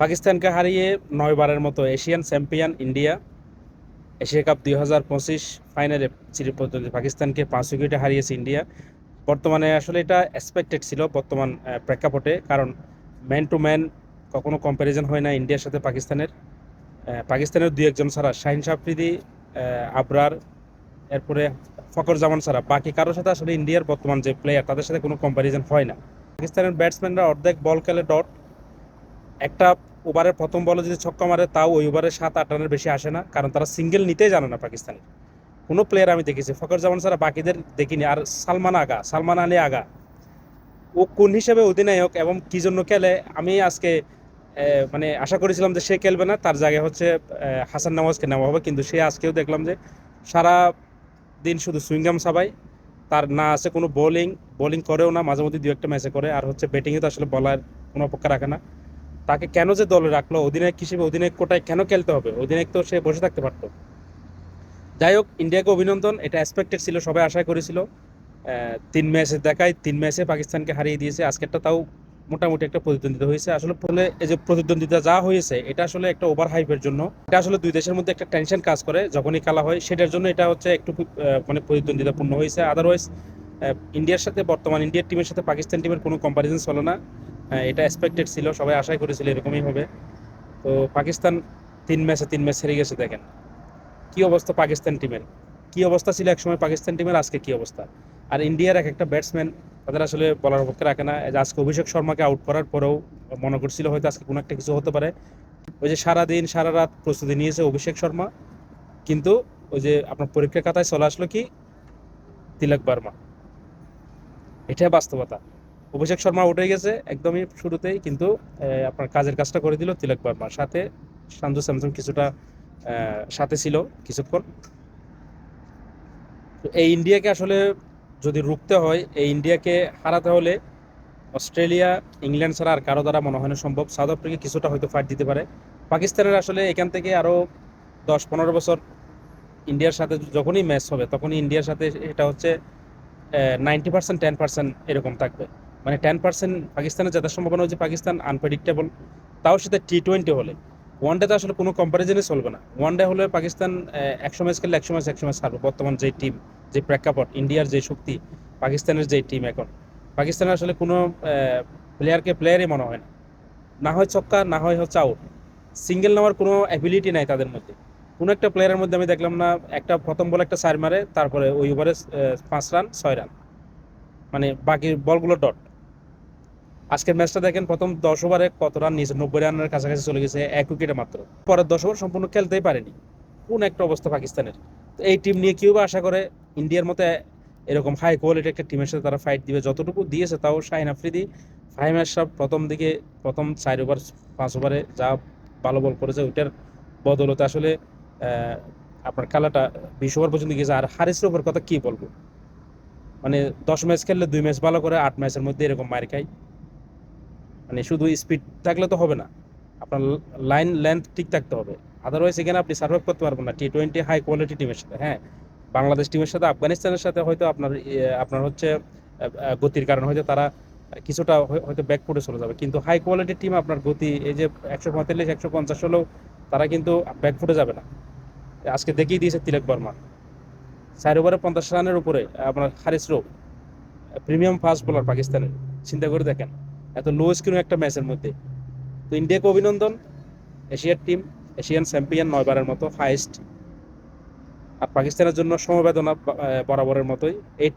পাকিস্তানকে হারিয়ে নয়বারের মতো Asian champion India Asia cup দুই হাজার পঁচিশ ফাইনালে চির পাকিস্তানকে পাঁচ উইকেটে হারিয়েছে ইন্ডিয়া। বর্তমানে আসলে এটা এক্সপেক্টেড ছিল বর্তমান প্রেক্ষাপটে, কারণ ম্যান টু ম্যান কখনো কম্প্যারিজন হয় না ইন্ডিয়ার সাথে পাকিস্তানের। পাকিস্তানের দুই একজন ছাড়া, শাহিন সাফরিদি আবরার, এরপরে ফকর জামান ছাড়া। বাকি কারোর সাথে আসলে ইন্ডিয়ার বর্তমান যে প্লেয়ার তাদের সাথে কোনো কম্প্যারিজন হয় না। পাকিস্তানের ব্যাটসম্যানরা অর্ধেক বল খেলে ডট একটা ওভারের প্রথম বলে যদি ছক্কা মারে, তাও ওই ওভারে সাত, আট রানের বেশি আসে না, কারণ তারা সিঙ্গেল নিতেই জানে না পাকিস্তানের কোনো প্লেয়ার আমি দেখেছি ফকর জামান ছাড়া বাকিদের দেখিনি। আর সালমান আগা, সালমান আলী আগা, ও কোন হিসেবে অধিনায়ক এবং কি জন্য খেলে, আমি আজকে মানে আশা করেছিলাম যে সে খেলবে না, তার জায়গায় হচ্ছে হাসান নওয়াজকে নেওয়া হবে। কিন্তু সে আজকেও দেখলাম যে সারা দিন শুধু সুইংগাম সাবাই তার না আছে কোনো বোলিং বোলিং করেও না, মাঝে মধ্যে দু একটা ম্যাচে করে। আর হচ্ছে ব্যাটিংয়ে তো আসলে বলার কোনো অপেক্ষা রাখে না। তাকে কেন যে দলে রাখল, অধিনায়ক হিসেবে অধিনায়ক কোটায় কেন খেলতে হবে? অধিনায়ক তো সে বসে থাকতে পারতো। যাই হোক, ইন্ডিয়াকে অভিনন্দন, এটা এক্সপেক্টেড ছিল, সবাই আশা করেছিল। তিন ম্যাচে দেখায়, তিন ম্যাচে পাকিস্তানকে হারিয়ে দিয়েছে। আজকেরটা তাও মোটামুটি একটা প্রতিদ্বন্দ্বিতা হয়েছে। আসলে ফলে এই যে প্রতিদ্বন্দ্বিতা যা হয়েছে, এটা আসলে একটা ওভার হাইপের জন্য। এটা আসলে দুই দেশের মধ্যে একটা টেনশন কাজ করে, যখনই খেলা হয়, সেটার জন্য এটা হচ্ছে একটু মানে প্রতিদ্বন্দ্বিতাপূর্ণ হয়েছে। আদারওয়াইজ ইন্ডিয়ার সাথে বর্তমান, ইন্ডিয়ার টিমের সাথে পাকিস্তান টিমের কোনো কম্পারিজন চলে না। এটা এক্সপেক্টেড ছিল, সবাই আশাই করেছিল এরকমই হবে। তো পাকিস্তান তিন ম্যাচে তিন ম্যাচ হেরে গেছে, দেখেন। কি অবস্থা পাকিস্তান টিমের কি অবস্থা ছিল একসময় পাকিস্তান টিমের আজকে কি অবস্থা? আর ইন্ডিয়ার এক একটা ব্যাটসম্যান তাদের আসলে বলার পক্ষে রাখে না। আজকে অভিষেক শর্মাকে আউট করার পরেও মনে করছিল হয়তো আজকে কোনো একটা কিছু হতে পারে। ওই যে সারা দিন সারা রাত প্রস্তুতি নিয়েছে অভিষেক শর্মা। কিন্তু ওই যে আপনার পরীক্ষার খাতায় চলে আসলো কি? তিলক বার্মা। এটাই বাস্তবতা। অভিষেক শর্মা উঠে গেছে একদমই শুরুতেই, কিন্তু আপনার কাজের কাজটা করে দিল তিলক বার্মা সাথে। সান্ধু স্যামসন কিছুটা সাথে ছিল কিছুক্ষণ। এই ইন্ডিয়াকে আসলে যদি রুখতে হয়, এই ইন্ডিয়াকে হারাতে হলে অস্ট্রেলিয়া, ইংল্যান্ড ছাড়া আর কারও দ্বারা মনে হয় না সম্ভব। সাউথ আফ্রিকা কিছুটা হয়তো ফাইট দিতে পারে। পাকিস্তানের আসলে এখান থেকে আরও দশ পনেরো বছর ইন্ডিয়ার সাথে যখনই ম্যাচ হবে, তখনই ইন্ডিয়ার সাথে এটা হচ্ছে নাইনটি পার্সেন্ট টেন পার্সেন্ট এরকম থাকবে। মানে টেন পার্সেন্ট পাকিস্তানের জেতার সম্ভাবনা হচ্ছে পাকিস্তান আনপ্রেডিক্টেবল তাও সেটা টি টোয়েন্টি হলে ওয়ান ডে ডেতে আসলে কোনো কম্পারিজনই চলবে না। ওয়ান ডে হলে পাকিস্তান একশো ম্যাচ খেললে একশো ম্যাচ একশো ম্যাচ হারবে। বর্তমান যে টিম যে প্রেক্ষাপট, ইন্ডিয়ার যে শক্তি, পাকিস্তানের যে টিম এখন। পাকিস্তানের আসলে কোনো প্লেয়ারকে প্লেয়ারই মনে হয় না। না হয় ছক্কা, না হয় হচ্ছে আউট সিঙ্গেল নেওয়ার কোনো অ্যাবিলিটি নাই তাদের মধ্যে। কোনো একটা প্লেয়ারের মধ্যে আমি দেখলাম না, একটা প্রথম বল একটা সার মারে, তারপরে ওই ওভারে পাঁচ রান ছয় রান মানে বাকি বলগুলো ডট আজকের ম্যাচটা দেখেন, প্রথম দশ ওভারে কত রান নিয়েছে? নব্বই রানের কাছাকাছি চলে গেছে এক উইকেটে মাত্র। পরের দশ ওভার সম্পূর্ণ খেলতেই পারেনি। কোন একটা অবস্থা পাকিস্তানের। তো এই টিম নিয়ে কেউ আশা করে ইন্ডিয়ার মতো এরকম হাই কোয়ালিটি একটা টিমের সাথে তারা ফাইট দিবে। যতটুকু দিয়েছে তাও শাহিন আফ্রিদি। ফাহিম আশরাফ প্রথম দিকে, প্রথম চার ওভার, পাঁচ ওভারে যা ভালো বল করেছে, ওইটার বদলতে আসলে আপনার খেলাটা বিশ ওভার পর্যন্ত গিয়েছে। আর হারিসের ওভার কথা কি বলব? মানে দশ ম্যাচ খেললে দুই ম্যাচ ভালো করে, আট ম্যাচের মধ্যে এরকম মার খাই মানে শুধু স্পিড থাকলে তো হবে না। আপনার লাইন লেন্থ ঠিক থাকতে হবে। আদারওয়াইজ এখানে আপনি সার্ভাইভ করতে পারবেন না। টি টোয়েন্টি হাই কোয়ালিটি টিমের সাথে হ্যাঁ? বাংলাদেশ টিমের সাথে, আফগানিস্তানের সাথে হয়তো আপনার আপনার হচ্ছে গতির কারণে হয়তো তারা কিছুটা হয়- হয়তো ব্যাক ফুটে চলে যাবে। কিন্তু হাই কোয়ালিটির টিম আপনার গতি, এই যে একশো পঁয়তাল্লিশ, একশো পঞ্চাশ হলেও তারা কিন্তু ব্যাক ফুটে যাবে না। আজকে দেখিয়ে দিয়েছে তিলক বর্মা। চার ওভারে পঞ্চাশ রানের উপরে, আপনার Haris Rauf premium fast bowler পাকিস্তানের। চিন্তা করে দেখেন। এত লো স্ক্রিন একটা ম্যাচের মধ্যে। তো ইন্ডিয়াকে অভিনন্দন। এশিয়ার টিম এশিয়ান চ্যাম্পিয়ন নয়বারের মতো হাইস্ট আর পাকিস্তানের জন্য সমবেদনা বরাবরের মতোই। এই